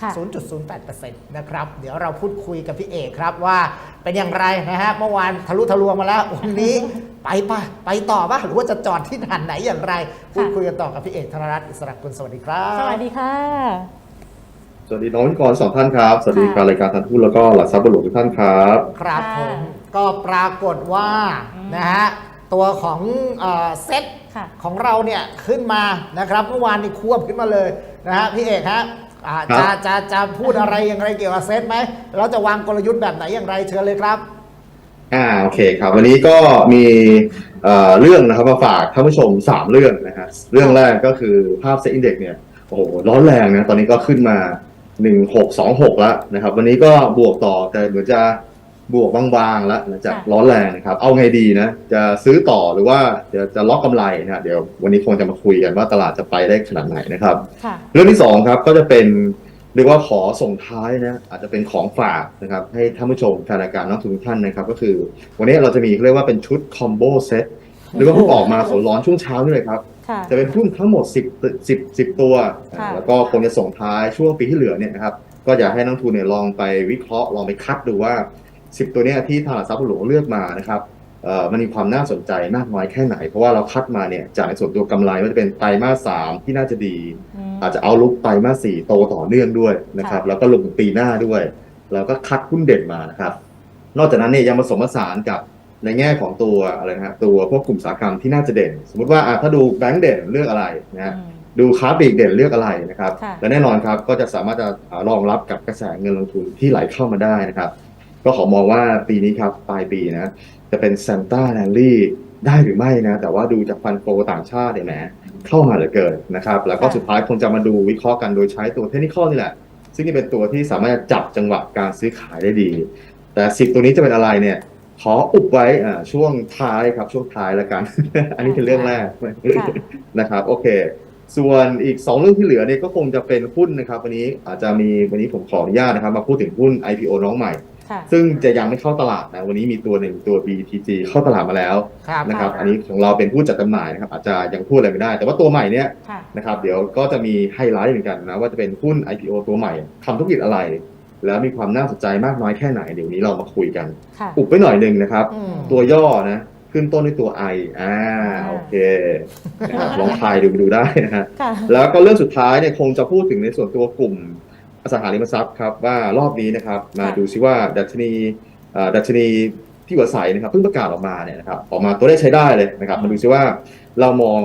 ค่ะ0.08%นะครับ เดี๋ยวเราพูดคุยกับพี่เอกครับว่าเป็นอย่างไรนะฮะ เมื่อวานทะลุทะลวงมาแล้ว วันนี้ไปปะไปต่อปะหรือว่าจะจอดที่ด่านไหนอย่างไร พูดคุยกันต่อกับพี่เอกธนรัตน์อิสระกุลสวัสดีครับ สวัสดีค่ะ สวัสดีน้องพิธีกรสองท่านครับ สวัสดีค่ะการรายการทันทุนแล้วก็หลักทรัพย์บุรุษทุกท่านครับ ครับค่ะผมก็ปรากฏว่าอืมนะฮะตัวของเอ่อเซ็ตค่ะของเราเนี่ยขึ้นมานะครับเมื่อวานนี่ควบขึ้นมาเลยนะฮะพี่เอกฮะ อ่าครัจะบ จะจะพูดอะไรอย่างไรเกี่ยวกับเซ็ตไหมเราจะวางกลยุทธ์แบบไหนอย่างไรเชิญเลยครับ อ่าโอเคครับวันนี้ก็มีเอ่อเรื่องนะครับมาฝากท่านผู้ชมสามเรื่องนะฮะเรื่องแรกก็คือภาพเซ็ตอินเด็กเนี่ยโอ้โหร้อนแรงนะตอนนี้ก็ขึ้นมา 1626 แล้วนะครับ วันนี้ก็บวกต่อแต่เหมือนจะ บวกบางๆแล้วนะจากค่ะร้อนแรงนะครับ เอาไงดีนะ จะซื้อต่อหรือว่าจะจะล็อกกำไรนะฮะเดี๋ยววันนี้คงจะมาคุยกันว่าตลาดจะไปได้ขนาดไหนนะครับค่ะเรื่องที่สองครับก็จะเป็นเรียกว่าขอส่งท้ายนะอาจจะเป็นของฝากนะครับให้ท่านผู้ชมแฟนรายการนักลงทุนทุกท่านนะครับ ก็คือ วันนี้เราจะมีเรียกว่าเป็นชุดคอมโบเซ็ตหรือว่าเพิ่งออกมาสดร้อนช่วงเช้านี่เลยครับค่ะจะเป็นหุ้นทั้งหมด 10 10 10 ตัวค่ะแล้วก็คงจะส่งท้ายช่วงปีที่เหลือเนี่ยนะครับก็อยากให้นักลงทุนเนี่ยลองไปวิเคราะห์ลองไปคัดดูว่า 10ตัวเนี้ยที่ทางหลักทรัพย์หลวงเลือกมานะครับเอ่อมันมีความน่าสนใจมากน้อยแค่ไหน เพราะว่าเราคัดมาเนี่ยจากในส่วนตัวกำไรว่าจะเป็นไตรมาสสามที่น่าจะดีมอาจจะเอาลุกไตรมาสสี่โตต่อเนื่องด้วยนะครับค่ะแล้วก็ลงถึงปีหน้าด้วย แล้วก็คัดหุ้นเด่นมานะครับ นอกจากนั้นเนี่ยยังผสมผสานกับในแง่ของตัวอะไรนะฮะตัวพวกกลุ่มอุตสาหกรรมที่น่าจะเด่น สมมติว่าอะถ้าดูแบงก์เด่นเลือกอะไรนะฮะอืมดูค้าปลีกเด่นเลือกอะไรนะครับค่ะและแน่นอนครับก็จะสามารถจะรองรับกับกระแสเงินลงทุนที่ไหลเข้ามาได้นะครับ ก็ขอมองว่าปีนี้ครับปลายปีนะจะเป็นซ a นต้าแ a ลลี่ได้หรือไม่นะ แต่ว่าดูจากฟันโฟต่างชาติเนี่ยแหมเข้ามาเหลือเกินนะครับ แล้วก็ค่ะสุดท้ายคงจะมาดูวิเคราะห์กันโดยใช้ตัวเทคนิคนี่แหละ ซึ่งนี่เป็นตัวที่สามารถจะจับจังหวะการซื้อขายได้ดี แต่สิบตัวนี้จะเป็นอะไรเนี่ย ขออุบไว้อ่าช่วงท้ายครับช่วงท้ายแล้วกัน อันนี้เป็นเรื่องแรกค่ะนะครับ โอเค ส่วนอีก 2 เรื่องที่เหลือเนี่ยก็คงจะเป็นหุ้นนะครับ วันนี้อาจจะมีวันนี้ผมขออนุญาตนะครับ มาพูดถึงหุ้น IPO น้องใหม่ค่ะ ซึ่งจะยังไม่เข้าตลาดนะวันนี้มีตัวหนึ่งตัว BTG เข้าตลาดมาแล้วครับนะครับค่ะอันนี้ของเราเป็นผู้จัดจำหน่ายนะครับ อาจจะยังพูดอะไรไม่ได้ แต่ว่าตัวใหม่เนี่ยค่ะนะครับ เดี๋ยวก็จะมีไฮไลท์เหมือนกันนะว่าจะเป็นหุ้น IPO ตัวใหม่ทำธุรกิจอะไร แล้วมีความน่าสนใจมากน้อยแค่ไหนเดี๋ยวนี้เรามาคุยกันค่ะอุบไปหน่อยหนึ่งนะครับอืมตัวย่อนะขึ้นต้นด้วยตัว I อ่า โอเคนะครับลองทายดูดูได้นะฮะค่ะแล้วก็เรื่องสุดท้ายเนี่ยคงจะพูดถึงในส่วนตัวกลุ่ม อสังหาริมทรัพย์ครับว่ารอบนี้นะครับมาค่ะดูซิว่าดัชนีเอ่อดัชนีที่หัวใสนะครับเพิ่งประกาศออกมาเนี่ยนะครับออกมาตัวเลขใช้ได้เลยนะครับมาดูซิว่าเรามอง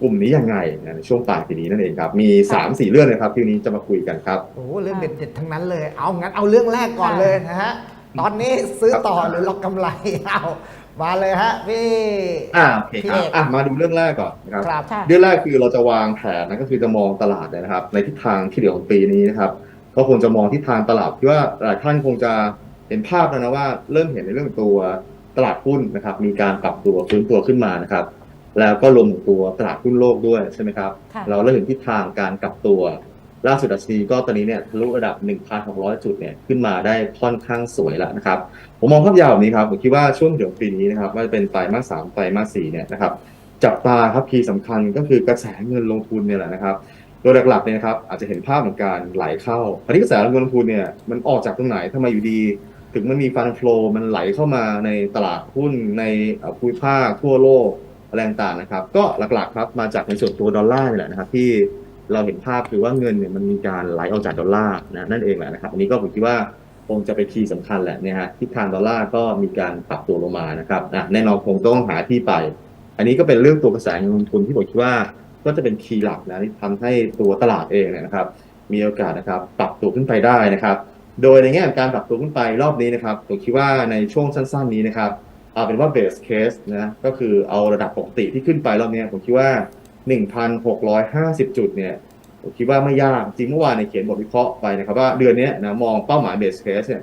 กลุ่มนี้ยังไงนะในช่วงปลายปีนี้นั่นเองครับมี 3 4 เรื่องนะครับที่วันนี้จะมาคุยกันครับโอ้โหเรื่องเด็ดๆทั้งนั้นเลย เอางั้นเอาเรื่องแรกก่อนเลยนะฮะตอนนี้ซื้อต่อหรือล็อกกำไรเอามาเลยฮะพี่อ่าโอเคพี่ครับเอกอะมาดูเรื่องแรกก่อนนะครับครับค่ะเรื่องแรกคือเราจะวางแผนนะก็คือจะมองตลาดเนยนะครับ ในทิศทางที่เหลือของปีนี้นะครับ ก็คงจะมองทิศทางตลาดที่ว่าหลายท่านคงจะเห็นภาพแล้วนะว่าเริ่มเห็นในเรื่องตัวตลาดหุ้นนะครับ มีการปรับตัวฟื้นตัวขึ้นมานะครับ แล้วก็รวมถึงตัวตลาดหุ้นโลกด้วยใช่ไหมครับค่ะเราเริ่มเห็นทิศทางการกลับตัวล่าสุดดัชนีก็ตอนนี้เนี่ยทะลุระดับ 1,600 จุดเนี่ยขึ้นมาได้ค่อนข้างสวยแล้วนะครับ ผมมองภาพยาวแบบนี้ครับ ผมคิดว่าช่วงเดี๋ยวปีนี้นะครับว่าจะเป็นไตรมาสสามไตรมาสสี่เนี่ยนะครับ จับตาครับคีย์สำคัญก็คือกระแสเงินลงทุนเนี่ยแหละนะครับ โดยหลักๆเนี่ยนะครับอาจจะเห็นภาพเหมือนการไหลเข้าอันนี้กระแสเงินลงทุนเนี่ยมันออกจากตรงไหนทำไมอยู่ดี ถึงมันมีฟันฟลอมันไหลเข้ามาในตลาดหุ้นในภูมิภาคทั่วโลกอะไรต่างๆนะครับ ก็หลักๆครับมาจากในส่วนตัวดอลลาร์นี่แหละนะครับที่เราเห็นภาพคือว่าเงินเนี่ยมันมีการไหลออกจากดอลลาร์นะนั่นเองแหละนะครับอันนี้ก็ผมคิดว่าคงจะเป็นคีย์สำคัญแหละเนี่ยฮะทิศทางดอลลาร์ก็มีการปรับตัวลงมานะครับอะแน่นอนคงต้องหาที่ไป อันนี้ก็เป็นเรื่องตัวกระแสเงินลงทุนที่ผมคิดว่า ก็จะเป็นคีย์หลักนะที่ทำให้ตัวตลาดเองเนี่ยนะครับ มีโอกาสนะครับปรับตัวขึ้นไปได้นะครับ โดยในแง่ของการปรับตัวขึ้นไปรอบนี้นะครับผมคิดว่าในช่วงสั้น ๆ นี้นะครับเอาเป็นว่าเบสเคสนะก็คือเอาระดับปกติที่ขึ้นไปรอบนี้ผมคิดว่า 1,650 จุดเนี่ยผมคิดว่าไม่ยากจริงเมื่อวานในเขียนบทวิเคราะห์ไปนะครับว่าเดือนนี้นะมองเป้าหมายเบสเคสเนี่ย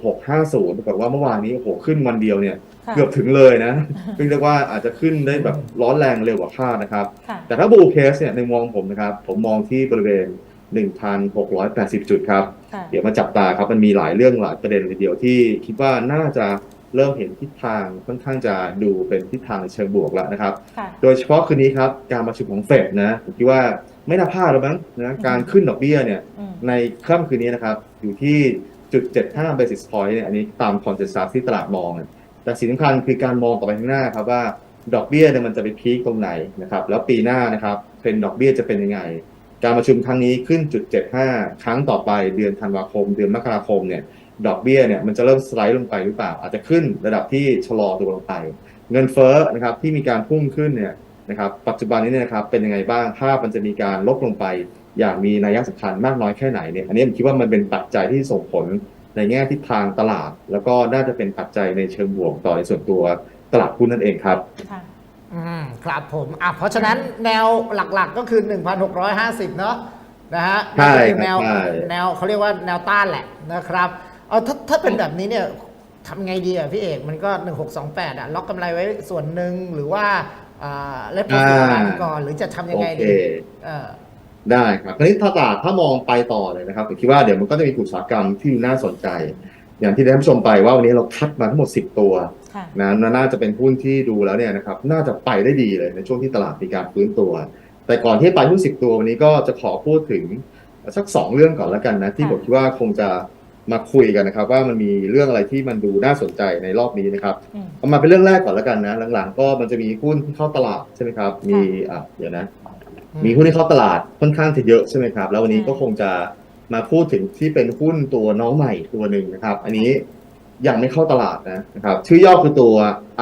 1650ปรากฏว่าเมื่อวานนี้โอ้โหขึ้นวันเดียวเนี่ย เกือบถึงเลยนะซึ่งเรียกว่าอาจจะขึ้นได้แบบร้อนแรงเร็วกว่าคาดนะครับค่ะแต่ถ้าบูเคสเนี่ยในมองผมนะครับ ผมมองที่บริเวณ 1,680 จุดครับค่ะเดี๋ยวมาจับตาครับ มันมีหลายเรื่องหลายประเด็นทีเดียวที่คิดว่าน่าจะเริ่มเห็นทิศทางค่อนข้างจะดูเป็นทิศทางในเชิงบวกแล้วนะครับค่ะโดยเฉพาะคืนนี้ครับ การประชุมของเฟดนะผมคิดว่าไม่น่าพลาดแล้วมั้งนะการขึ้นดอกเบี้ยเนี่ยอืมในค่ำคืนนี้นะครับอยู่ที่จุด75 basis point เนี่ยอันนี้ตามคอนเซ็ปต์ที่ตลาดมองอะ แต่สิ่งสำคัญคือการมองต่อไปข้างหน้าครับว่าดอกเบี้ยเนี่ยมันจะไปพีคตรงไหนนะครับแล้วปีหน้านะครับเทรนดอกเบี้ยจะเป็นยังไง การประชุมครั้งนี้ขึ้นจุด75 ครั้งต่อไปเดือนธันวาคม เดือนมกราคมเนี่ยดอกเบี้ยเนี่ยมันจะเริ่มสไลด์ลงไปหรือเปล่า อาจจะขึ้นระดับที่ชะลอตัวลงไป เงินเฟ้อนะครับที่มีการพุ่งขึ้นเนี่ยนะครับปัจจุบันนี้เนี่ยนะครับเป็นยังไงบ้างภาพมันจะมีการลดลงไปอย่างมีนัยสำคัญมากน้อยแค่ไหนเนี่ยอันนี้ผมคิดว่ามันเป็นปัจจัยที่ส่งผล ในแง่ทิศทางตลาด แล้วก็น่าจะเป็นปัจจัยในเชิงบวกต่อในส่วนตัวตลาดหุ้นนั่นเองครับค่ะอืมครับผมอะเพราะฉะนั้นแนวหลักๆก็คือ 1,650 เนาะนะฮะใช่นั่นคือแนวครับใช่แนวเขาเรียกว่าแนวต้านแหละนะครับเอาถ้าถ้าเป็นแบบนี้เนี่ยทำไงดีอะพี่เอกมันก็ 1628อะล็อกกำไรไว้ส่วนหนึ่งหรือว่าอ่าเล่นโปรฟิตกันก่อนหรือจะทำยังไงโอเคดีเออ ได้ครับคราวนี้ถ้าตลาดถ้ามองไปต่อเลยนะครับผมคิดว่าเดี๋ยวมันก็จะมีกลุ่มอุตสาหกรรมที่น่าสนใจ อย่างที่ได้ผู้ชมไปว่าวันนี้เราคัดมาทั้งหมด 10 ตัวค่ะนะน่าจะเป็นหุ้นที่ดูแล้วเนี่ยนะครับน่าจะไปได้ดีเลยในช่วงที่ตลาดมีการฟื้นตัว แต่ก่อนที่ไปหุ้น 10 ตัววันนี้ก็จะขอพูดถึงสักสองเรื่องก่อนแล้วกันนะที่ค่ะผมคิดว่าคงจะมาคุยกันนะครับว่ามันมีเรื่องอะไรที่มันดูน่าสนใจในรอบนี้นะครับอืมเอามาเป็นเรื่องแรกก่อนแล้วกันนะหลังๆ ก็มันจะมีหุ้นที่เข้าตลาดใช่ไหมครับมีอะเดี๋ยวนะ มีหุ้นที่เข้าตลาดค่อนข้างจะเยอะใช่ไหมครับ แล้ววันนี้ใช่ก็คงจะมาพูดถึงที่เป็นหุ้นตัวน้องใหม่ตัวหนึ่งนะครับ อันนี้ยังไม่เข้าตลาดนะนะครับ ชื่อย่อคือตัว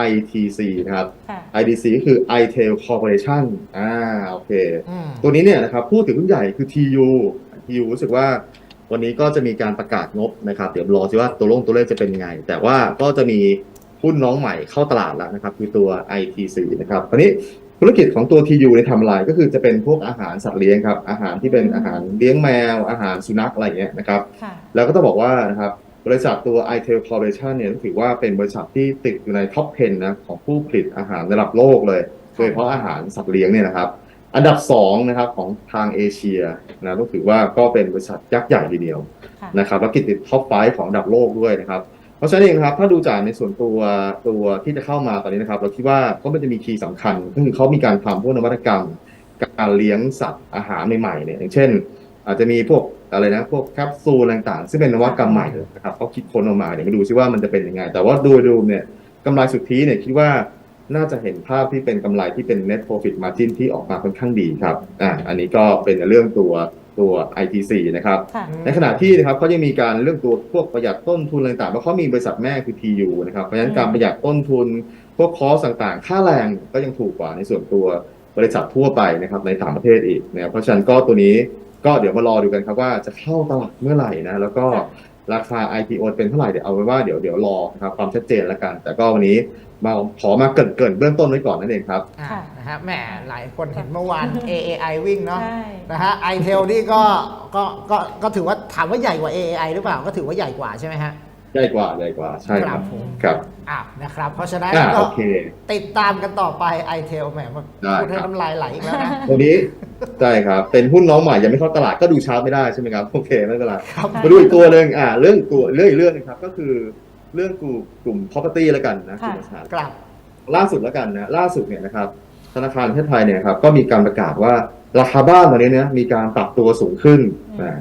ITC นะครับค่ะ IDC ก็คือ iTel Corporation อ่าโอเคอืมตัวนี้เนี่ยนะครับพูดถึงหุ้นใหญ่คือ TU TU รู้สึกว่าวันนี้ก็จะมีการประกาศงบนะครับ เดี๋ยวรอสิว่าตัวลงตัวเลขจะเป็นยังไง แต่ว่าก็จะมีหุ้นน้องใหม่เข้าตลาดแล้วนะครับ คือตัว ITC นะครับตอนนี้ ธุรกิจของตัว TU ในยทำอะไรก็คือจะเป็นพวกอาหารสัตว์เลี้ยงครับ อาหารที่เป็นอาหารเลี้ยงแมว อาหารสุนัขอะไรอย่างเงี้ยนะครับ ค่ะ แล้วก็ต้องบอกว่านะครับบริษัทตัว iTel Corporation เนี่ยถือว่าเป็นบริษัทที่ติดอยู่ในท็อป 10 นะของผู้ผลิตอาหารระดับโลกเลยโดยเฉพาะอาหารสัตว์เลี้ยงเนี่ยนะครับ อันดับ 2 นะครับของทางเอเชียนะต้องถือว่าก็เป็นบริษัทยักษ์ใหญ่ทีเดียวค่ะ นะครับแล้วกิติดท็อปไฟของอันดับโลกด้วยนะครับ เพราะฉะนั้นเองครับถ้าดูจากในส่วนตัวตัวที่จะเข้ามาตอนนี้นะครับ เราคิดว่าก็มันจะมีคีย์สำคัญก็คือเขามีการทำพวกนวัตกรรม การเลี้ยงสัตว์อาหารใหม่ๆเนี่ยอย่างเช่น อาจจะมีพวกอะไรนะพวกแคปซูลต่างๆ ซึ่งเป็นนวัตกรรมใหม่นะครับเขาคิดค้นออกมาเดี๋ยวมาดูซิว่ามันจะเป็นยังไง แต่ว่าโดยรวมเนี่ยกำไรสุทธิเนี่ยคิดว่าน่าจะเห็นภาพที่เป็นกำไรที่เป็น net profit margin ที่ออกมาค่อนข้างดีครับอ่าอันนี้ก็เป็นเรื่องตัว ตัว ITC นะครับ ค่ะ ในขณะที่นะครับเขายังมีการเรื่องตัวพวกประหยัดต้นทุนอะไรต่างๆเพราะเขามีบริษัทแม่คือ TU นะครับเพราะฉะนั้นการประหยัดต้นทุน พวกคอสต่างๆ ค่าแรงก็ยังถูกกว่าในส่วนตัวบริษัททั่วไปนะครับในต่างประเทศอีกนะครับเพราะฉะนั้นก็ตัวนี้ก็เดี๋ยวมารอดูกันครับว่าจะเข้าตลาดเมื่อไหร่นะแล้วก็ ราคา IPO เป็นเท่าไหร่เดี๋ยวเอาไว้ว่าเดี๋ยวเดี๋ยวรอนะครับความชัดเจนแล้วกัน แต่ก็วันนี้มาขอมาเกรินเกรินเบื้องต้นไว้ก่อนนั่นเองครับอ่าค่ะ นะฮะแหมหลายคนเห็นเมื่อวาน AAI วิ่งเนาะใช่ นะฮะ iTel นี่ก็ก็ก็ก็ถือว่าถามว่าใหญ่กว่า AAI หรือเปล่าก็ถือว่าใหญ่กว่าใช่ไหมฮะ ใหญ่กว่าใหญ่กว่าใช่คครัรับบผมครับ อะนะครับ เพราะฉะนั้นอ่าก็โอเค ติดตามกันต่อไป iTel แหมมาได้พูดให้ครับ น้ำลายไหลอีกแล้วนะ ตัวนี้ใช่ครับ เป็นหุ้นน้องใหม่ยังไม่เข้าตลาดก็ดูชาร์ตไม่ได้ใช่ไหมครับโอเคไม่เป็นไรครับ มาดูอีกตัวหนึ่งอ่าเรื่องตัวเรื่องอีกเรื่องหนึงครับ ก็คือเรื่องกลุ่มกลุ่ม property แล้วกันนะกลุ่มอสังหากลับ ล่าสุดแล้วกันนะล่าสุดเนี่ยนะครับธนาคารประเทศไทยเนี่ยครับก็มีการประกาศว่าราคาบ้านตอนนี้เนี่ยมีการปรับตัวสูงขึ้น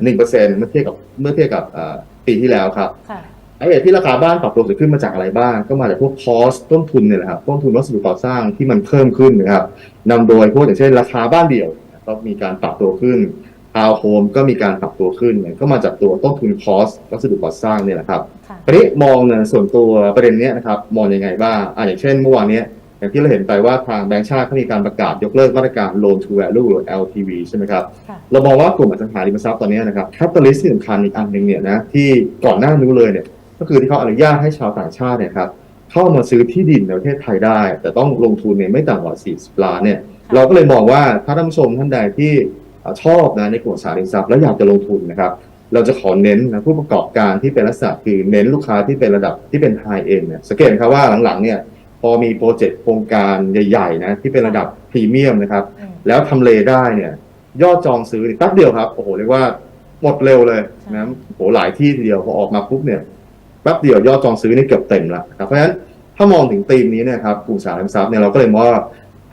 หนึ่งเปอร์เซ็นต์เมื่อเทียบกับเมื่อเทียบกับอ่าปีที่แล้วครับ ค่ะ ไอ้เหตุที่ราคาบ้านปรับตัวสูงขึ้นมาจากอะไรบ้าง ก็มาจากพวกคอสต้นทุนเนี่ยแหละครับต้นทุนวัสดุก่อสร้างที่มันเพิ่มขึ้นนะครับนำโดยพวกอย่างเช่น ราคาบ้านเดี่ยว ก็มีการปรับตัวขึ้นทาวน์โฮมก็มีการปรับตัวขึ้นเนี่ยก็มาจากตัวต้นทุนคอสวัสดุก่อสร้างเนี่ยแหละครับค่ะทีนี้มองเนี่ยส่วนตัวประเด็นเนี้ยนะครับมองยังไงบ้างอ่าอย่างเช่นเมื่อวานเนี้ยอย่างที่เราเห็นไปว่าทางแบงก์ชาติเขามีการประกาศยกเลิกมาตรการ loan to value หรือ LTV ใช่ไหมครับค่ะเรามองว่ากลุ่มอสังหาริมทรัพย์ตอนนี้นะครับแคปตาลิสที่สำคัญอีกอันหนึ่งเนี่ยนะที่ก่อนหน้านู้นเลยเนี่ย ก็คือที่เขาอนุญาตให้ชาวต่างชาติเนี่ยครับเข้ามาซื้อที่ดินในประเทศไทยได้ แต่ต้องลงทุนเนี่ยไม่ต่ำกว่า 40 ล้านเนี่ยค่ะเราก็เลยมองว่าถ้าท่านผู้ชมท่านใดที่เอ่อชอบนะในกลุ่มอสังหาริมทรัพย์แล้วอยากจะลงทุนนะครับเราจะขอเน้นนะผู้ประกอบการที่เป็นลักษณะคือเน้นลูกค้าที่เป็นระดับที่เป็นไฮเอ็นเนี่ยสังเกตนะครับว่าหลังๆเนี่ยพอมีโปรเจกต์โครงการใหญ่ๆนะที่เป็นระดับพรีเมียมนะครับอืมแล้วทำเลได้เนี่ยยอดจองซื้อนี่แป๊บเดียวครับโอ้โหเรียกว่าหมดเร็วเลยนะโอ้โหหลายที่ทีเดียวพอออกมาปุ๊บเนี่ย แป๊บเดียวยอดจองซื้อนี่เกือบเต็มแล้วนะครับเพราะฉะนั้นถ้ามองถึงธีมนี้เนี่ยครับกลุ่มสารทรัพย์เนี่ยเราก็เลยมองว่า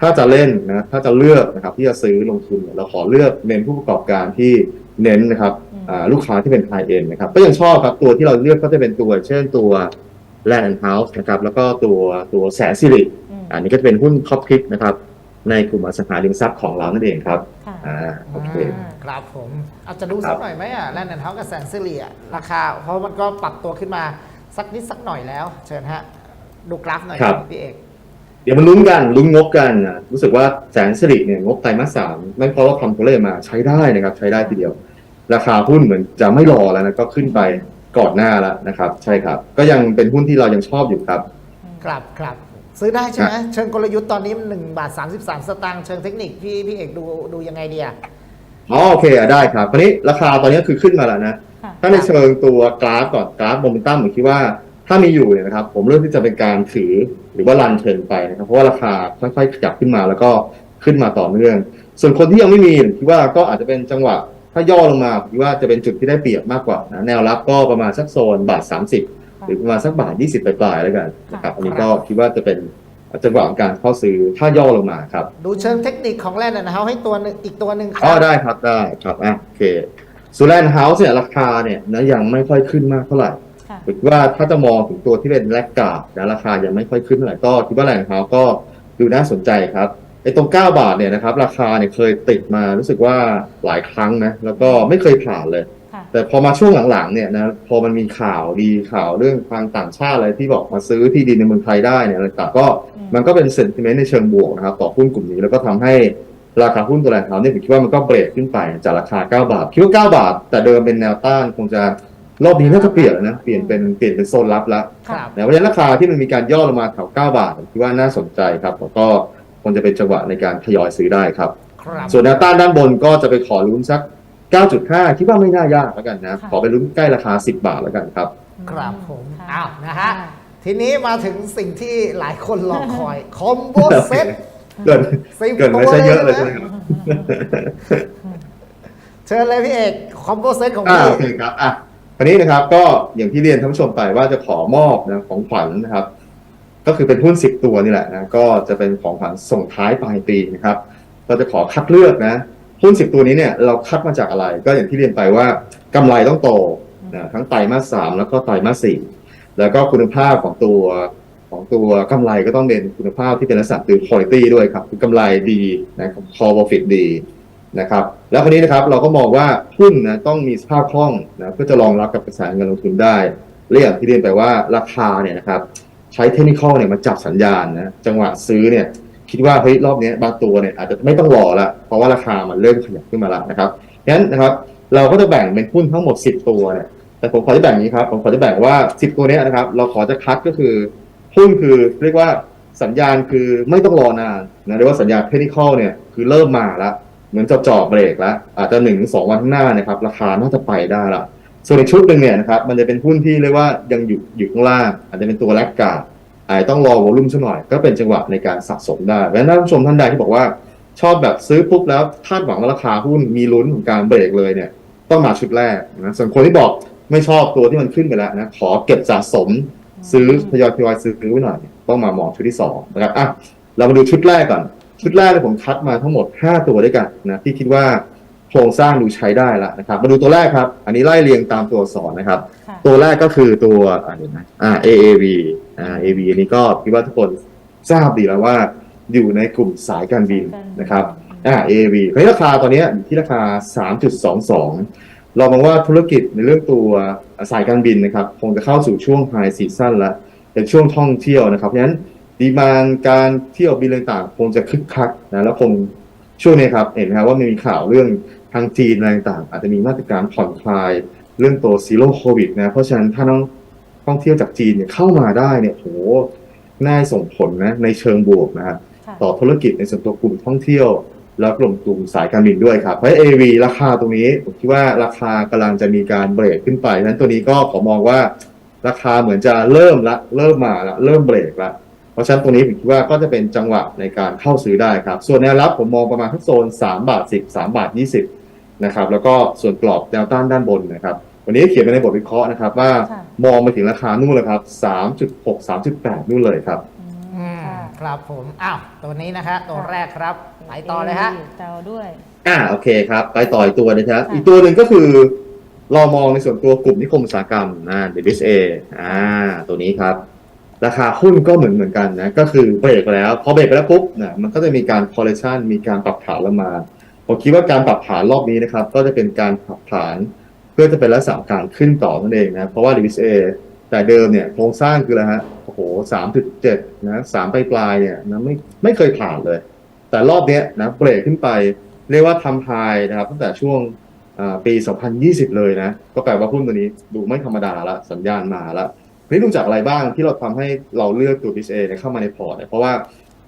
ถ้าจะเล่นนะถ้าจะเลือกนะครับที่จะซื้อลงทุนเนี่ยเราขอเลือกเน้นผู้ประกอบการที่เน้นนะครับอืมอ่าลูกค้าที่เป็นไฮเอ็นนะครับก็ยังชอบครับตัวที่เราเลือกก็จะเป็นตัว เช่นตัว Land House นะครับแล้วก็ตัวตัวแสนสิริอืมอันนี้ก็จะเป็นหุ้นท็อปพิกนะครับในกลุ่มอสังหาริมทรัพย์ของเรานั่นเองครับค่ะอ่าโอเคอืมครับผม อาจจะดูครัสับกหน่อยไหมอะแลนด์เฮาส์กับแสนสิริอะราคา เพราะมันก็ปรับตัวขึ้นมาสักนิดสักหน่อยแล้ว เชิญฮะ ดูกราฟหน่อยพี่เอกเดี๋ยวมันลุ้นกันลุ้นงบกันนะรู้สึกว่าแสนสิริเนี่ยงบไตรมาสสามไม่เพราะว่าคำตัวเลขมาใช้ได้นะครับ ใช้ได้ทีเดียว ราคาหุ้นเหมือนจะไม่รอแล้วนะก็ขึ้นไปก่อนหน้าแล้วนะครับ ใช่ครับ ก็ยังเป็นหุ้นที่เรายังชอบอยู่ครับครับครับซื้อได้ใช่ไหมเชิงกลยุทธ์ตอนนี้มันหนึ่งบาทสามสิบสามสตางค์เชิงเทคนิคพี่พี่เอกดูดูยังไงดีอะ อ๋อโอเคอะได้ครับคราวนี้ราคาตอนนี้คือขึ้นมาแล้วนะ ค่ะถ้าในเชิงตัวกราฟก่อนกราฟโมเมนตัมผมคิดว่าถ้ามีอยู่เนี่ยนะครับ ผมเลือกที่จะเป็นการถือหรือว่ารันเทรนไปนะครับ เพราะว่าราคาค่อยๆขยับขึ้นมาแล้วก็ขึ้นมาต่อเนื่อง ส่วนคนที่ยังไม่มีผมคิดว่าก็อาจจะเป็นจังหวะถ้าย่อลงมาผมคิดว่าจะเป็นจุดที่ได้เปรียบมากกว่านะแนวรับก็ประมาณสักโซนบาท30 หรือประมาณสักบาท20ปลายๆแล้วกันนะครับอันนี้ก็คิดว่าจะเป็น จังหวะของการเข้าซื้อถ้าย่อลงมาครับดูเชิงเทคนิคของแลนด์เฮาส์ให้ตัวหนึ่งอีกตัวหนึ่งคอ๋อรับได้ครับได้ครับอะโอเคซูแลนเฮาส์เนี่ยราคาเนี่ยนะยังไม่ค่อยขึ้นมากเท่าไหร่ค่ะผมคิดว่าถ้าจะมองถึงตัวที่เป็นแลกกาดนะราคายังไม่ค่อยขึ้นเท่าไหร่ก็คิดว่าแหล่งเฮาส์ก็ดูน่าสนใจครับไอ้ตรง 9 บาทเนี่ยนะครับราคาเนี่ยเคยติดมารู้สึกว่าหลายครั้งนะแล้วก็ไม่เคยผ่านเลยค่ะ แต่พอมาช่วงหลังๆเนี่ยนะพอมันมีข่าวดีข่าวเรื่องทางต่างชาติอะไรที่บอกมาซื้อที่ดินในเมืองไทยได้เนี่ยอะไรต่างๆก็อืมมันก็เป็นเซนติเมนต์ในเชิงบวกนะครับต่อหุ้นกลุ่มนี้แล้วก็ทำให้ราคาหุ้นตัวแรกเขาเนี่ยผมคิดว่ามันก็เบรกขึ้นไปจากราคา 9 บาทคิดว่า9บาท แต่เดิมเป็นแนวต้านคงจะรอบนี้น่าจะเปลี่ยนแล้วนะ เปลี่ยนเป็นเปลี่ยนเป็นโซนรับแล้วครับนะเพราะฉะนั้นราคาที่มันมีการย่อลงมาแถว 9 บาทผมคิดว่าน่าสนใจครับแล้วก็คงจะเป็นจังหวะในการทยอยซื้อได้ครับครับส่วนแนวต้านด้านบนก็จะไปขอลุ้นสัก 9.5 คิดว่าไม่น่ายากแล้วกันนะ ค่ะ ขอไปลุ้นใกล้ราคา 10 บาทแล้วกันครับ ครับผมค่ะ อ้าวนะฮะค่ทีนี้มาถึงสิ่งที่หลายคนรอคอย คอมโบเซ็ต เกินสิบเกินตัวไม่ใช่เยอะเลยนะใช่ไหมครับเชิญเลยพี่เอก คอมโบเซ็ตของอ่าพี่ โอเคครับอะคราวนี้นะครับก็อย่างที่เรียนท่านผู้ชมไปว่าจะขอมอบนะของขวัญนะครับ ก็คือเป็นหุ้น 10 ตัวนี่แหละนะก็จะเป็นของขวัญส่งท้ายปลายปีนะครับ เราจะขอคัดเลือกนะ หุ้น10ตัวนี้เนี่ยเราคัดมาจากอะไร ก็อย่างที่เรียนไปว่ากำไรต้องโตนะทั้งไตรมาสสามแล้วก็ไตรมาสสี่แล้วก็คุณภาพของตัวของตัวกำไรก็ต้องเป็นคุณภาพที่เป็นลักษณะคือ quality ด้วยครับคือกำไรดีนะ core profit ดีนะครับแล้วคราวนี้นะครับเราก็มองว่าหุ้นนะต้องมีสภาพคล่องนะเพื่อจะรองรับกับกระแสเงินลงทุนได้และอย่างที่เรียนไปว่าราคาเนี่ยนะครับใช้เทคนิคอลเนี่ยมาจับสัญญาณนะจังหวะซื้อเนี่ย คิดว่าเฮ้ยรอบนี้บางตัวเนี่ยอาจจะไม่ต้องรอละเพราะว่าราคามันเริ่มขยับขึ้นมาแล้วนะครับงั้นนะครับเราก็จะแบ่งเป็นหุ้นทั้งหมด 10 ตัวเนี่ยแต่ผมขอจะแบ่งนี้ครับผมขอจะแบ่งว่า 10 ตัวนี้นะครับ เราขอจะคัดก็คือหุ้นคือเรียกว่าสัญญาณคือไม่ต้องรอนานนะเรียกว่าสัญญาณเทคนิคเนี่ยคือเริ่มมาแล้วเหมือนจะจ่อเบรกแล้วอาจจะหนึ่งสองวันข้างหน้านะครับราคาน่าจะไปได้ละส่วนอีกชุดหนึ่งเนี่ยนะครับมันจะเป็นหุ้นที่เรียกว่ายังอยู่อยู่ข้างล่างอาจจะเป็นตัวแลกกาด อาจจะต้องรอวอลุ่มสักหน่อย ก็เป็นจังหวะในการสะสมได้เพราะฉะนั้นท่านผู้ชมท่านใดที่บอกว่าชอบแบบซื้อปุ๊บแล้วคาดหวังว่าราคาหุ้นมีลุ้นของการเบรกเลยเนี่ย ต้องมาชุดแรกนะส่วนคนที่บอกไม่ชอบตัวที่มันขึ้นไปแล้วนะขอเก็บสะสมซื้อทยอยทยอยซื้อไว้หน่อย ต้องมามองชุดที่สองนะครับอะเรามาดูชุดแรกก่อน ชุดแรกเนี่ยผมคัดมาทั้งหมด 5 ตัวด้วยกันนะที่คิดว่า โครงสร้างดูใช้ได้แล้วนะครับมาดูตัวแรกครับ อันนี้ไล่เรียงตามตัวอักษรนะครับ ค่ะตัวแรกก็คือตัวอ่าเดี๋ยวนะอ่า AAV อ่า AV อันนี้ก็คิดว่าทุกคนทราบดีแล้วว่าอยู่ในกลุ่มสายการบินนะครับอ่า AAV คราวนี้ราคาตอนนี้อยู่ที่ราคา 3.22 เรามองว่าธุรกิจในเรื่องตัวสายการบินนะครับ คงจะเข้าสู่ช่วงไฮซีซั่นแล้วเป็นช่วงท่องเที่ยวนะครับเพราะฉะนั้นดีมานการเที่ยวบินต่างๆคงจะคึกคักนะแล้วคง ช่วงนี้ครับเห็นไหมครับว่ามีข่าวเรื่องทางจีนอะไรต่างๆอาจจะมีมาตรการผ่อนคลายเรื่องตัวซีโร่โควิดนะเพราะฉะนั้นถ้าน้องท่องเที่ยวจากจีนเนี่ยเข้ามาได้เนี่ยโหน่าส่งผลนะในเชิงบวกนะครับค่ะต่อธุรกิจในส่วนตัวกลุ่มท่องเที่ยว แล้วกลุ่มกลุ่มสายการบินด้วยครับเพราะ AV ราคาตรงนี้ผมคิดว่าราคากำลังจะมีการเบรกขึ้นไปฉะนั้นตัวนี้ก็ขอมองว่าราคาเหมือนจะเริ่มละเริ่มมาละเริ่มเบรกละ เพราะฉะนั้นตรงนี้ผมคิดว่าก็จะเป็นจังหวะในการเข้าซื้อได้ครับ ส่วนแนวรับผมมองประมาณที่โซน 3 บาท 10 3 บาท 20 นะครับ แล้วก็ส่วนกรอบแนวต้านด้านบนนะครับ วันนี้เขียนไปในบทวิเคราะห์นะครับ ว่าค่ะมองไปถึงราคานู่นเลยครับ 3.6 3.8 นู่นเลยครับอือืมมค่ะครับผม อ้าว ตัวนี้นะฮะตัวค่ะแรกครับ ไปต่อเลยฮะเจ้าด้วย อ่า โอเคครับ ไปต่ออีกตัวนะครับค่ะอีกตัวหนึ่งก็คือ เรามองในส่วนตัวกลุ่มนิคมอุตสาหกรรมนะ BSA อ่า ตัวนี้ครับ ราคาหุ้นก็เหมือนเหมือนกันนะก็คือเบรกไปแล้ว พอเบรกไปแล้วปุ๊บนะมันก็จะมีการ correction มีการปรับฐานลงมาผมคิดว่าการปรับฐานรอบนี้นะครับ ก็จะเป็นการปรับฐานเพื่อจะเป็นลักษณะการขึ้นต่อนั่นเองนะเพราะว่า BSA แต่เดิมเนี่ยโครงสร้างคืออะไรฮะโอ้โหสามจุดเจ็ดนะสามปลายปลายเนี่ยนะไม่ไม่เคยผ่านเลย แต่รอบเนี้ยนะเบรกขึ้นไป เรียกว่าทำไฮนะครับตั้งแต่ช่วงอ่าปี 2020 เลยนะ ก็แปลว่าหุ้นตัวนี้ดูไม่ธรรมดาละสัญญาณมาละ นี่ดูจากอะไรบ้างที่เราทำให้เราเลือกตัว BSA เนี่ยเข้ามาในพอร์ตเนี่ยเพราะว่า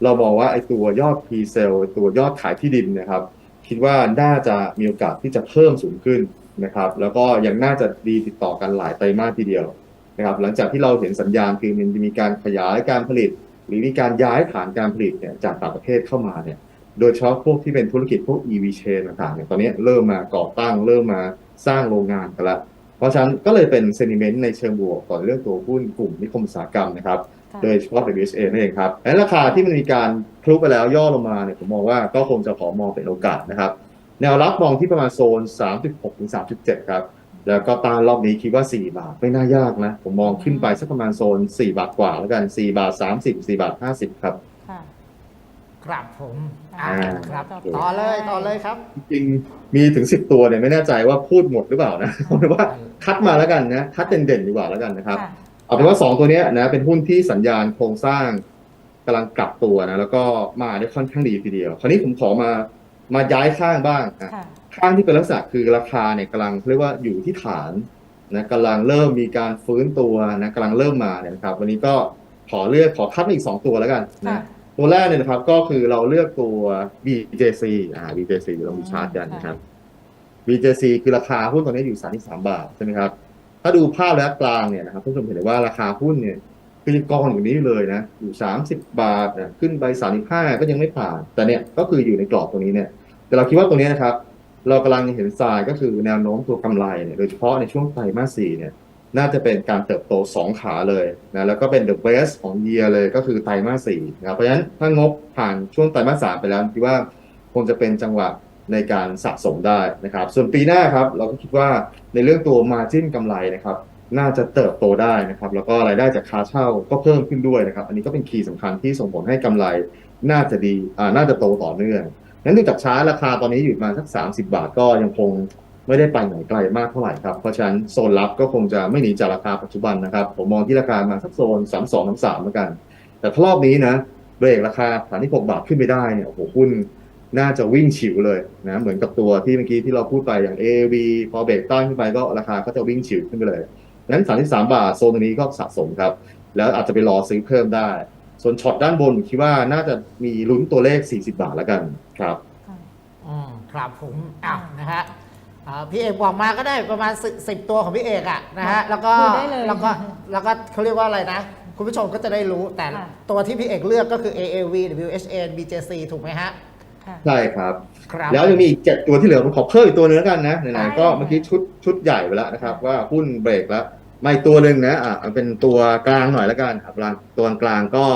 เรามองว่าไอ้ตัวยอด P sell ตัวยอดขายที่ดินนะครับ คิดว่าน่าจะมีโอกาสที่จะเพิ่มสูงขึ้นนะครับ แล้วก็ยังน่าจะดีติดต่อกันหลายไตรมาสทีเดียวนะครับ หลังจากที่เราเห็นสัญญาณคือมันจะมีการขยายการผลิต หรือมีการย้ายฐานการผลิตเนี่ยจากต่างประเทศเข้ามาเนี่ยโดยเฉพาะพวกที่เป็นธุรกิจพวก EV chain ต่างๆเนี่ยตอนนี้เริ่มมาก่อตั้งเริ่มมาสร้างโรงงานกันแล้ว เพราะฉะนั้นก็เลยเป็นเซนิเมนต์ในเชิงบวกต่อเรื่องตัวหุ้นกลุ่มนิคมอุตสาหกรรมนะครับค่ะโดยเฉพาะ WSA นั่นเองครับและราคาที่มันมีการคลุกไปแล้วย่อลงมาเนี่ยผมมองว่าก็คงจะขอมองเป็นโอกาสนะครับ แนวรับมองที่ประมาณโซน 3.6ถึง3.7 ครับ แล้วก็ต้านรอบนี้คิดว่า 4 บาทไม่น่ายากนะ ผมมองขึ้นไปสักประมาณโซน 4 บาทกว่าแล้วกัน 4 บาท 30 4บาท 50 ครับ ค่ะครับผมอ่าอ่าครับ ต่อเลยต่อเลยครับ จริงๆมีถึง 10 ตัวเนี่ยไม่แน่ใจว่าพูดหมดหรือเปล่านะเอาเป็นว่าคัดมาแล้วกันนะคัดเด่นๆดีกว่าแล้วกันนะครับค่ะเอาเป็นว่า 2 ตัวเนี้ยนะเป็นหุ้นที่สัญญาณโครงสร้างกำลังกลับตัวนะแล้วก็มาได้ค่อนข้างดีทีเดียว คราวนี้ผมขอมามาย้ายข้างบ้างนะค่ะข้างที่เป็นลักษณะคือราคาเนี่ยกำลังเรียกว่าอยู่ที่ฐานนะกำลังเริ่มมีการฟื้นตัวนะกำลังเริ่มมาเนี่ยนะครับ วันนี้ก็ขอเลือกขอคัดมาอีก 2 ตัวแล้วกันค่ะนะ ตัวแรกเนี่ยนะครับก็คือเราเลือกตัว BJC อ่า BJC เรามีชาร์ตกันนะครับ BJC คือราคาหุ้นตอนนี้อยู่33บาทใช่ไหมครับ ถ้าดูภาพระยะกลางเนี่ยนะครับท่านผู้ชมเห็นได้ว่าราคาหุ้นเนี่ยคือยังกองอยู่นี้เลยนะ อยู่ 30 บาทนะขึ้นไป 35 ก็ยังไม่ผ่าน แต่เนี่ยก็คืออยู่ในกรอบตรงนี้เนี่ย แต่เราคิดว่าตรงนี้นะครับ เรากำลังเห็นทรายก็คือแนวโน้มตัวกำไรเนี่ย โดยเฉพาะในช่วงไตรมาสสี่เนี่ย น่าจะเป็นการเติบโต 2 ขาเลยนะแล้วก็เป็น the best ของ year เลยก็คือไตรมาสสี่นะเพราะฉะนั้นถ้างบผ่านช่วงไตรมาสสามไปแล้วคิดว่าคงจะเป็นจังหวะในการสะสมได้นะครับ ส่วนปีหน้าครับเราก็คิดว่าในเรื่องตัว margin กำไรนะครับ น่าจะเติบโตได้นะครับ แล้วก็รายได้จากค้าเช่าก็เพิ่มขึ้นด้วยนะครับ อันนี้ก็เป็นคีย์สำคัญที่ส่งผลให้กำไรน่าจะดีอ่าน่าจะโตต่อเนื่องงั้นดูจากช้าราคาตอนนี้อยู่มาสัก 30 บาทก็ยังคง ไม่ได้ไปไหนไกลมากเท่าไหร่ครับ เพราะฉะนั้นโซนรับก็คงจะไม่หนีจากราคาปัจจุบันนะครับ ผมมองที่ราคามาสักโซน 3 2 3 3แล้วกัน แต่รอบนี้นะเบรกราคาฐานที่ 6 บาทขึ้นไปได้เนี่ยโอ้โหหุ้นน่าจะวิ่งฉิวเลยนะเหมือนกับตัวที่เมื่อกี้ที่เราพูดไปอย่าง AV พอเบรกต้านขึ้นไปก็ราคาก็จะวิ่งฉิวขึ้นไปเลยงั้น33 บาทโซนตรงนี้ก็สะสมครับ แล้วอาจจะไปรอซื้อเพิ่มได้ ส่วนช็อตด้านบนคิดว่าน่าจะมีลุ้นตัวเลข 40 บาทแล้วกันครับ อืมครับผมอ้าวนะฮะ อ่าพี่เอกบอกมาก็ได้ประมาณสิบตัวของพี่เอกอะนะฮะแล้วก็คุยได้เลยแล้วก็แล้วก็เขาเรียกว่าอะไรนะ คุณผู้ชมก็จะได้รู้แต่ค่ะ ตัวที่พี่เอกเลือกก็คือ AAV WHN BJC ถูกไหมฮะ ค่ะ ใช่ครับ ครับ แล้วยังมีอีกเจ็ดตัวที่เหลือผมขอเพิ่มอีกตัวหนึงแล้วกันนะไหนได้ๆก็เมื่อกี้ชุดชุดใหญ่ไปแล้วนะครับ ว่าหุ้นเบรกแล้วมาอีกตัวหนึ่งนะอะเอาเป็นตัวกลางหน่อยแล้วกันครับกลางตัวกลางก็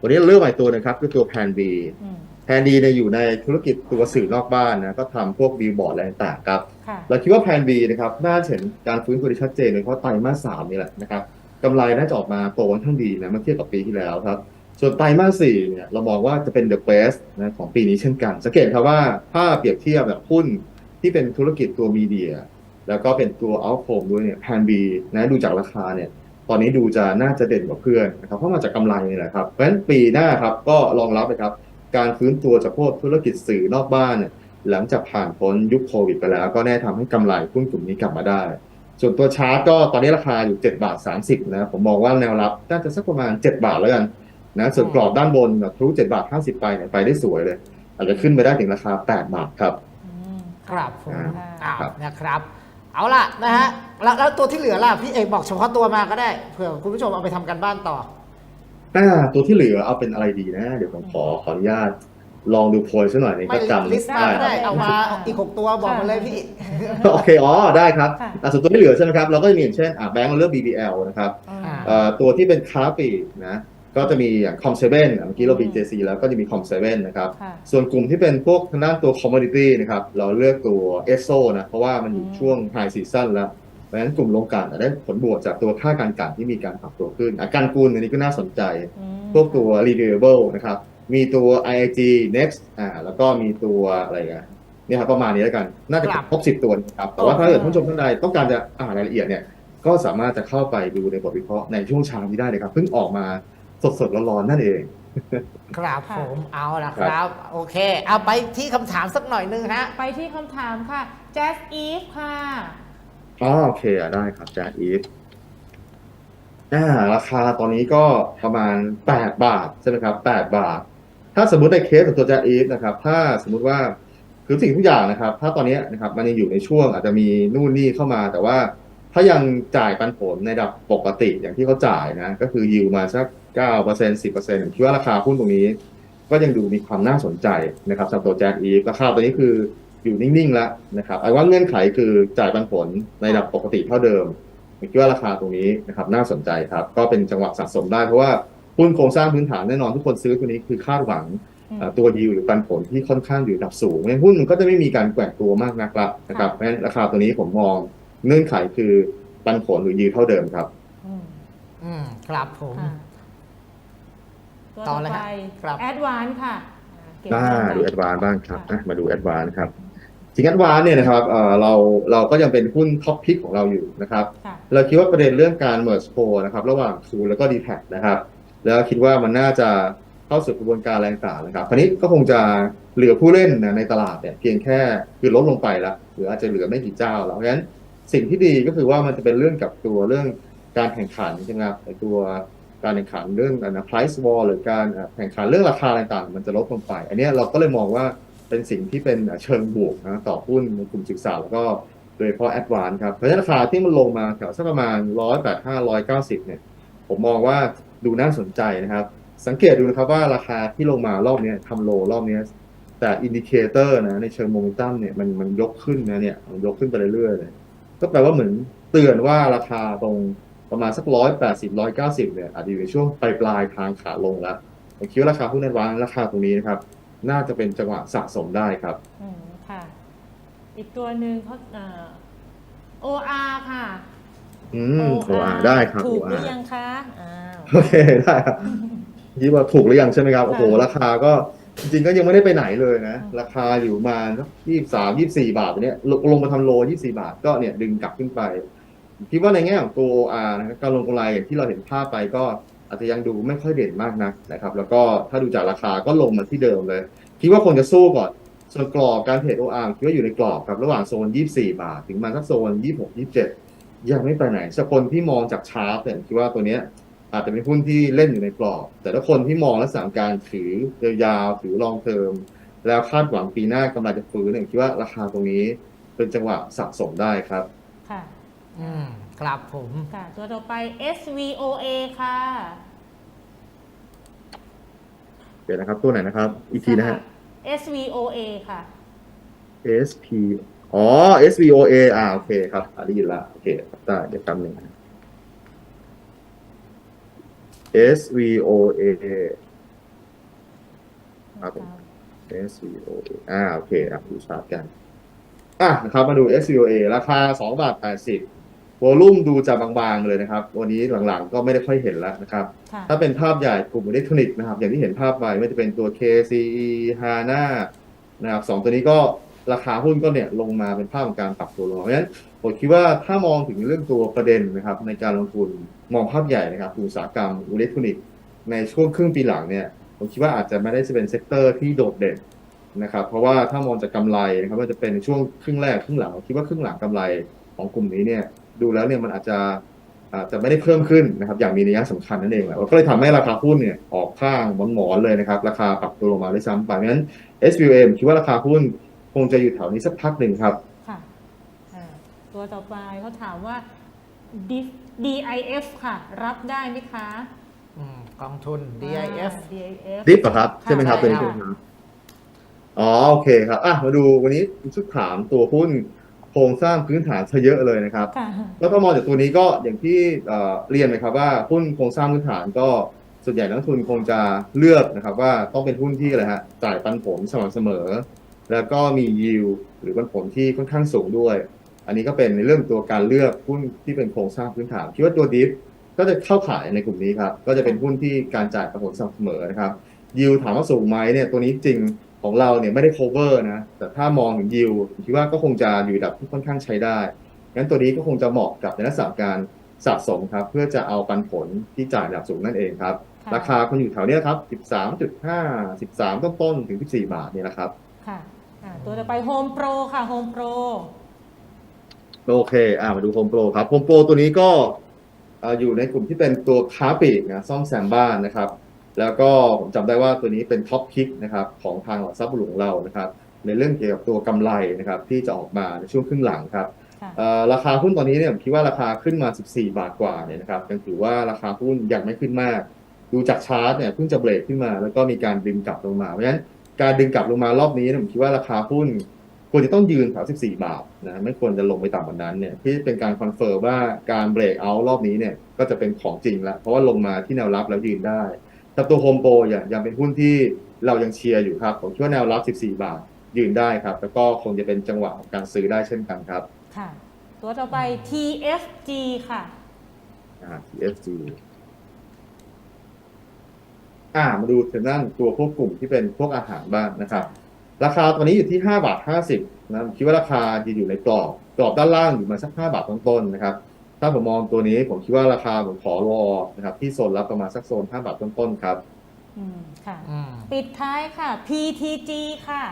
วันนี้เราเลือกมาอีกตัวหนึงครับคือตัวแพนบี อืมแพนดีเนี่ยอยู่ในธุรกิจตัวสื่อนอกบ้านนะก็ทำพวกบิลบอร์ดอะไรต่างๆครับค่ะเราคิดว่าแพนบีนะครับน่าจะเห็นการฟื้นตัวที่ชัดเจนโดยเฉพาะไตรมาสสามนี่แหละนะครับกำไรน่าจะออกมาโตค่อนข้างดีนะเมื่อเทียบกับปีที่แล้วครับ ส่วนไตรมาสสี่เนี่ยเรามองว่าจะเป็น the best นะของปีนี้เช่นกัน สังเกตครับว่าถ้าเปรียบเทียบแบบหุ้นที่เป็นธุรกิจตัวมีเดีย แล้วก็เป็นตัว out home ด้วยเนี่ยแพนบีนะดูจากราคาเนี่ยตอนนี้ดูจะน่าจะเด่นกว่าเพื่อนนะครับเพราะมาจากกำไรนี่แหละครับเพราะฉะนั้นปีหน้าครับก็รองรับนะครับ การฟื้นตัวจากพวกธุรกิจสื่อนอกบ้านเนี่ยหลังจากผ่านพ้นยุคโควิดไปแล้ว ก็แน่ทำให้กำไรหุ้นกลุ่มนี้กลับมาได้ ส่วนตัวชาร์ตก็ตอนนี้ราคาอยู่7บาท30นะผมมองว่าแนวรับน่าจะสักประมาณ 7 บาทแล้วกันนะส่วนกรอบด้านบนแบบทะลุ7บาท50 ไปเนี่ยไปได้สวยเลย อาจจะขึ้นไปได้ถึงราคา 8 บาทครับอืมครับผมค่ะอ้าวครับนะครับ เอาล่ะนะฮะแล้วแล้วตัวที่เหลือล่ะพี่เอกบอกเฉพาะตัวมาก็ได้เผื่อคุณผู้ชมเอาไปทำกันบ้านต่อ อ่าตัวที่เหลือเอาเป็นอะไรดีนะ เดี๋ยวผมขอขออนุญาต ลองดูโพยซะหน่อยนี่ไม่ก็จำลิสต์มาก็ได้ครับเอามาอีกหกตัวบอกมาเลยพี่ โอเค อ๋อ ได้ครับค่ะ อะส่วนตัวที่เหลือใช่ไหมครับ เราก็จะมีอย่างเช่นอะแบงก์เราเลือก BBL นะครับอืมอ่า เอ่อตัวที่เป็นค้าปลีกนะก็จะมีอย่าง Com7 อะเมื่อกี้เรา BJC แล้วก็จะมี Com7 นะครับ ค่ะ ส่วนกลุ่มที่เป็นพวกทางด้านตัว commodity นะครับ เราเลือกตัว ESSO นะ เพราะว่ามันอยู่อืมช่วง high season แล้ว เพราะฉะนั้นกลุ่มโรงกลั่นอะได้ผลบวกจากตัวค่าการกลั่นที่มีการปรับตัวขึ้นอาการกุลอันนี้ก็น่าสนใจอืมพวกตัว renewable นะครับ มีตัว IIG next อ่าแล้วก็มีตัวอะไรกันเนี่ยครับประมาณนี้แล้วกัน น่าจะครับครบสิบตัวนะครับ แต่ว่าถ้าเกิดท่านผู้ชมท่านใดต้องการจะอ่านรายละเอียดเนี่ย ก็สามารถจะเข้าไปดูในบทวิเคราะห์ในช่วงเช้านี้ได้เลยครับ เพิ่งออกมาสดๆร้อนๆนั่นเองครับค่ะผมเอาละคครัรับบโอเค เอาไปที่คำถามสักหน่อยนึงฮะ ไปที่คำถามค่ะ Jazz Eve ค่ะ อ๋อโอเคอะได้ครับแจ๊อีฟอ่าราคาตอนนี้ก็ประมาณ8บาทใช่ไหมครับ8บาท ถ้าสมมติในเคสของตัวแจ๊อีฟนะครับ ถ้าสมมุติว่าคือสิ่งทุกอย่างนะครับ ถ้าตอนนี้นะครับมันยังอยู่ในช่วงอาจจะมีนู่นนี่เข้ามา แต่ว่าถ้ายังจ่ายปันผลในระดับปกติอย่างที่เขาจ่ายนะ ก็คือยิวมาสัก9% 10%คิดว่าราคาหุ้นตรงนี้ ก็ยังดูมีความน่าสนใจนะครับสำหรับตัวแจ๊อีฟราคาตัวนี้คือ อยู่นิ่งๆแล้วนะครับไอ้ว่าเงื่อนไขคือจ่ายปันผลในระดับปกติเท่าเดิมผมคิดว่าราคาตรงนี้นะครับน่าสนใจครับ ก็เป็นจังหวะสะสมได้เพราะว่าหุ้นโครงสร้างพื้นฐานแน่นอนทุกคนซื้อตัวนี้คือคาดหวังอืมเอ่อตัวยิวหรือปันผลที่ค่อนข้างอยู่ระดับสูงเพราะฉะนั้นหุ้นมันก็จะไม่มีการแกว่งตัวมากนักละนะครับเพราะฉะนั้นราคาตัวนี้ผมมองเงื่อนไขคือปันผลหรือยิวเท่าเดิมครับ อืมอืมครับผมค่ะตัวต่ต่ออเลยไปฮะครับ Advance ค่ะ อ่าเก็บอ่าไว้ดูแอดวานบ้างครับค่ะอะมาดูแอดวานครับ จริงแอดวานเนี่ยนะครับเอ่อเราเราก็ยังเป็นหุ้นท็อปพิกของเราอยู่นะครับค่ะเราคิดว่าประเด็นเรื่องการ merge co นะครับ ระหว่าง True แล้วก็ d t แทนะครับ แล้วคิดว่ามันน่าจะเข้าสู่กระบวนการแรงต่างนะครับคราวนี้ก็คงจะเหลือผู้เล่นนะในตลาดเนี่ยเพียงแค่คือลดลงไปแล้วหรืออาจจะเหลือไม่กี่เจ้าแล้วเพราะฉะนั้นสิ่งที่ดีก็คือว่ามันจะเป็นเรื่องกับตัวเรื่องการแข่งขันใช่ไหมครับไอ้ตัวการแข่งขันเรื่องนะ price war หรือการเอ่อแข่งขันเรื่องราคาต่างๆ มันจะลดลงไป อันเนี้ยเราก็เลยมองว่า เป็นสิ่งที่เป็นเชิงบวกนะต่อหุ้นในกลุ่มศึกษาแล้วก็โดยเฉพาะแอดวานครับเพราะฉะนั้นราคาที่มันลงมาแถวสักประมาณ185 190เก้าสิบเนี่ย ผมมองว่าดูน่าสนใจนะครับ สังเกตดูนะครับว่าราคาที่ลงมารอบนี้ทำโลรอบนี้แต่อินดิเคเตอร์นะในเชิงโมเมนตัมเนี่ยมันมันยกขึ้นนะเนี่ยยกขึ้นไปเรื่อยๆเลยก็แปลว่าเหมือนเตือนว่าราคาตรงประมาณสัก180 190เก้าสิบเนี่ยอาจจะอยู่ในช่วงปลายปลายทางขาลงแล้วผมคิดว่าราคาหุ้นแอดวานราคาตรงนี้นะครับ น่าจะเป็นจังหวะสะสมได้ครับ อืมค่ะ อีกตัวหนึ่งเขาเอ่อ OR ค่ะ อืมโออาได้ครับ ถูกหรือ OR ยังคะอ้าวโอเคได้ครับคิดว่าถูกหรือยังใช่ไหมครับ โอ้โหค่ะราคาก็จริงๆก็ยังไม่ได้ไปไหนเลยนะอืมราคาอยู่ประมาณสักยี่สามยี่สี่บาทเนี่ยลงลงมาทำโลยี่สี่บาทก็เนี่ยดึงกลับขึ้นไป คิดว่าในแง่ของตัว OR นะครับการลงกำไรอย่างที่เราเห็นภาพไปก็ อาจจะยังดูไม่ค่อยเด่นมากนักนะครับ แล้วก็ถ้าดูจากราคาก็ลงมาที่เดิมเลย คิดว่าคงจะสู้ก่อน ส่วนกรอบการเทรด OR คิดว่าอยู่ในกรอบครับ ระหว่างโซน 24 บาท ถึงมาสักโซน 26 27 ยังไม่ไปไหนสำหรับคนที่มองจากชาร์ตเนี่ยคิดว่าตัวเนี้ยอาจจะเป็นหุ้นที่เล่นอยู่ในกรอบ แต่ถ้าคนที่มองลักษณะการถือยาวๆถือลองเทอมแล้วคาดหวังปีหน้ากำไรจะฟื้นเนี่ยคิดว่าราคาตรงนี้เป็นจังหวะสะสมได้ครับ ค่ะ อืม ครับผม ค่ะ ตัวต่อไป SVOA ค่ะเดี๋ยวนะครับ ตัวไหนนะครับ อีกทีนะฮะ SVOA ค่ะ SP อ๋อ SVOA อ่าโอเคครับอ่าได้ยินละโอเคครับได้เดี๋ยวแป๊บหนึ่งนะ SVOA ครับผม SVOA อ่าโอเคครับดูชาร์ตกัน อะนะครับมาดู SVOA ราคา2บาท80 วอลุ่มดูจะบางๆเลยนะครับ วันนี้หลังๆก็ไม่ได้ค่อยเห็นแล้วนะครับค่ะถ้าเป็นภาพใหญ่กลุ่มอิเล็กทรอนิกส์นะครับ อย่างที่เห็นภาพไปไม่ว่าจะเป็นตัว KCE HANA นะครับสองตัวนี้ก็ราคาหุ้นก็เนี่ยลงมาเป็นภาพของการปรับตัวลงมาเพราะฉะนั้นผมคิดว่าถ้ามองถึงเรื่องตัวประเด็นนะครับ ในการลงทุนมองภาพใหญ่นะครับอุตสาหกรรมอิเล็กทรอนิกส์ในช่วงครึ่งปีหลังเนี่ยผมคิดว่าอาจจะไม่ได้จะเป็นเซกเตอร์ที่โดดเด่นนะครับ เพราะว่าถ้ามองจากกำไรนะครับว่าจะเป็นในช่วงครึ่งแรกครึ่งหลังผมคิดว่าครึ่งหลังกำไรของกลุ่มนี้เนี่ย ดูแล้วเนี่ยมันอาจจะอาจจะไม่ได้เพิ่มขึ้นนะครับ อย่างมีนัยสำคัญนั่นเองแหละก็เลยทำให้ราคาหุ้นเนี่ยออกข้างหมอนๆเลยนะครับ ราคาปรับตัวลงมาด้วยซ้ำไปเพราะฉะนั้น SVM คิดว่าราคาหุ้นคงจะอยู่แถวนี้สักพักหนึ่งครับ ค่ะอ่าตัวต่อไปเขาถามว่า DIF DIF ค่ะ รับได้ไหมคะอืมกองทุน DIF อ่า DIF ดิฟเหรอครับ ใช่ไหมครับะเป็นใช่ใช่ไหมครับอ๋อโอเคครับอะมาดูวันนี้ชุดถามตัวหุ้น โครงสร้างพื้นฐานซะเยอะเลยนะครับค่ะแล้วก็มองจากตัวนี้ก็อย่างที่เอ่อเรียนนะครับว่าหุ้นโครงสร้างพื้นฐานก็ส่วนใหญ่นักลงทุนคงจะเลือกนะครับว่าต้องเป็นหุ้นที่อะไรฮะจ่ายปันผลสม่ำเสมอ แล้วก็มียิวหรือปันผลที่ค่อนข้างสูงด้วย อันนี้ก็เป็นในเรื่องตัวการเลือกหุ้นที่เป็นโครงสร้างพื้นฐานคิดว่าตัวดิฟก็จะเข้าขายในกลุ่มนี้ครับก็จะเป็นหุ้นที่การจ่ายปันผลสม่ำเสมอนะครับยิวถามว่าสูงไหมเนี่ยตัวนี้จริง ของเราเนี่ยไม่ได้ cover นะ แต่ถ้ามองถึงยิวคิดว่าก็คงจะอยู่ระดับที่ค่อนข้างใช้ได้ งั้นตัวนี้ก็คงจะเหมาะกับในลักษณะการสะสมครับ เพื่อจะเอาปันผลที่จ่ายระดับสูงนั่นเองครับค่ะราคาคนอยู่แถวเนี้ยครับ 13.5 13 ต้นต้นๆถึง 14 บาทเนี่ยนะครับ ค่ะอ่าตัวต่อไปโฮมโปรค่ะโฮมโปรโอเค อ่ามาดูโฮมโปรครับโฮมโปรตัวนี้ก็เอ่ออยู่ในกลุ่มที่เป็นตัวค้าปลีกนะซ่อมแซมบ้านนะครับ แล้วก็ผมจำได้ว่าตัวนี้เป็นท็อปพิกนะครับของทางหลักทรัพย์หลวงเรานะครับในเรื่องเกี่ยวกับตัวกำไรนะครับที่จะออกมาในช่วงครึ่งหลังครับค่ะเอ่อราคาหุ้นตอนนี้เนี่ยผมคิดว่าราคาขึ้นมา 14 บาทกว่าเนี่ยนะครับยังถือว่าราคาหุ้นยังไม่ขึ้นมาก ดูจากชาร์ตเนี่ยเพิ่งจะเบรกขึ้นมา แล้วก็มีการดึงกลับลงมาเพราะฉะนั้นการดึงกลับลงมารอบนี้เนี่ยผมคิดว่าราคาหุ้นควรจะต้องยืนแถว14 บาทนะไม่ควรจะลงไปต่ำกว่านั้นเนี่ยที่เป็นการคอนเฟิร์มว่าการเบรกเอาท์รอบนี้เนี่ยก็จะเป็นของจริงแล้วเพราะว่าลงมาที่แนวรับแล้วยืนได้ แต่ตัวโฮมโปรอย่างยังเป็นหุ้นที่เรายังเชียร์อยู่ครับ ผมคิดว่าแนวรับ 14 บาท ยืนได้ครับ แล้วก็คงจะเป็นจังหวะของการซื้อได้เช่นกันครับค่ะ ตัวต่อไป TFG ค่ะอ่า TFG อ่ามาดูทางด้านตัวพวกกลุ่มที่เป็นพวกอาหารบ้างนะครับ ราคาตัวนี้อยู่ที่ 5 บาท 50นะผมคิดว่าราคาจะอยู่ในกรอบกรอบด้านล่างอยู่มาสัก 5 บาทต้นๆนะครับ ถ้าผมมองตัวนี้ผมคิดว่าราคาผมขอรอนะครับ ที่โซนรับประมาณสักโซน 5 บาทต้นๆครับ อืมค่ะ อืม ปิดท้ายค่ะ PTG ค่ะ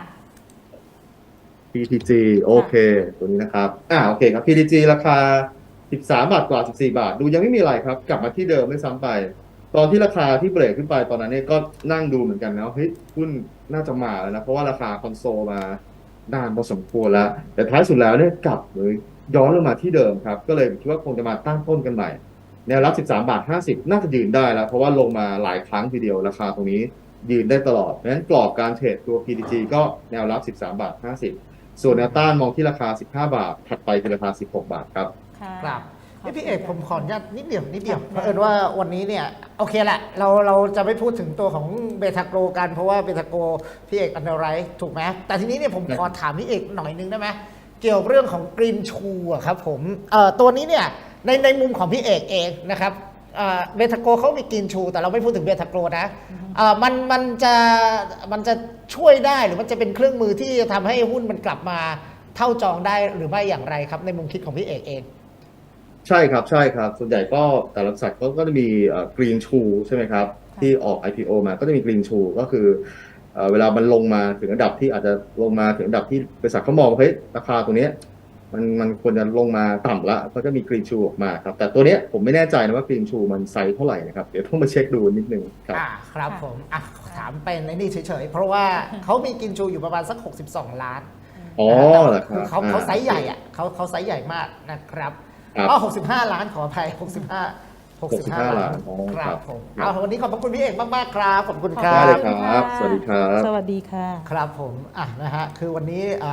PTG โอเค ตัวนี้นะครับ อ่าโอเคครับ PTG ราคา 13 บาทกว่า 14 บาท ดูยังไม่มีอะไรครับ กลับมาที่เดิมไม่ซ้ำไป ตอนที่ราคาที่เบรกขึ้นไปตอนนั้นเนี่ยก็นั่งดูเหมือนกันนะว่าเฮ้ยหุ้นน่าจะมาแล้วนะ เพราะว่าราคาคอนโซลมานานพอสมควรแล้ว แต่ท้ายสุดแล้วเนี่ยกลับเลย ย้อนลงมาที่เดิมครับ ก็เลยคิดว่าคงจะมาตั้งต้นกันใหม่ แนวรับ 13 บาท 50 น่าจะยืนได้แล้ว เพราะว่าลงมาหลายครั้งทีเดียวราคาตรงนี้ยืนได้ตลอดเพราะฉะนั้นกรอบการเทรดตัว PTG ก็แนวรับ 13 บาท 50 ส่วนแนวต้านมองที่ราคา 15 บาท ถัดไปคือราคา 16 บาทครับค่ะ ครับขอบนี่พี่คุณเอกค่ะผมขออนุญาตนิดเดียวนิดเดียวครับเพราะเอิญว่าวันนี้เนี่ยโอเคแหละเราเราจะไม่พูดถึงตัวของเบทาโกรกันเพราะว่าเบทาโกรพี่เอกอันเดอร์ไรท์ถูกไหมแต่ทีนี้เนี่ยผมขอถามพี่เอกหน่อยนึงได้ไหม เกี่ยวเรื่องของกรีนชูอะครับผมเอ่อตัวนี้เนี่ยในในมุมของพี่เอกเองนะครับเบทาโกรเขามีกรีนชู แต่เราไม่พูดถึงเบทาโกรนะเอ่อมันมันจะมันจะช่วยได้หรือมันจะเป็นเครื่องมือที่จะทำให้หุ้นมันกลับมาเท่าจองได้หรือไม่อย่างไรครับ ในมุมคิดของพี่เอกเอง ใช่ครับใช่ครับ ส่วนใหญ่ก็แต่ละบริษัทเขาก็จะมีกรีนชูใช่ไหมครับค่ะที่ออก IPO มาก็จะมีกรีนชูก็คือ เอ่อเวลามันลงมาถึงระดับที่อาจจะลงมาถึงระดับที่บริษัทเขามองว่าเฮ้ยราคาตัวเนี้ยมันมันควรจะลงมาต่ำละเขาจะมีกรีนชูออกมาครับ แต่ตัวเนี้ยผมไม่แน่ใจนะว่ากรีนชูมันไซส์เท่าไหร่นะครับ เดี๋ยวต้องมาเช็คดูนิดนึงครับอ่าครับค่ะผมอะถามเป็นในนี่เฉยๆ เพราะว่าเขามีกินชูอยู่ประมาณสัก 62 ล้านอ๋อนะเหรแต่อคคืรัอบเขาเขาอ่ไซส์ใหญ่อะเขาเขาไซส์ใหญ่มากนะครับครับอ๋อ65 ล้านขออภัย65 65 ล้านอ๋อคครัรับบผมเอาวันนี้ขอบพระคุณพี่เอกมากๆครับขอบคุณคขรัอบได้คุเลยณครับค่ะสวัสดีครับ สวัสดีค่ะ ครับผมอะนะฮะคือวันนี้อ่า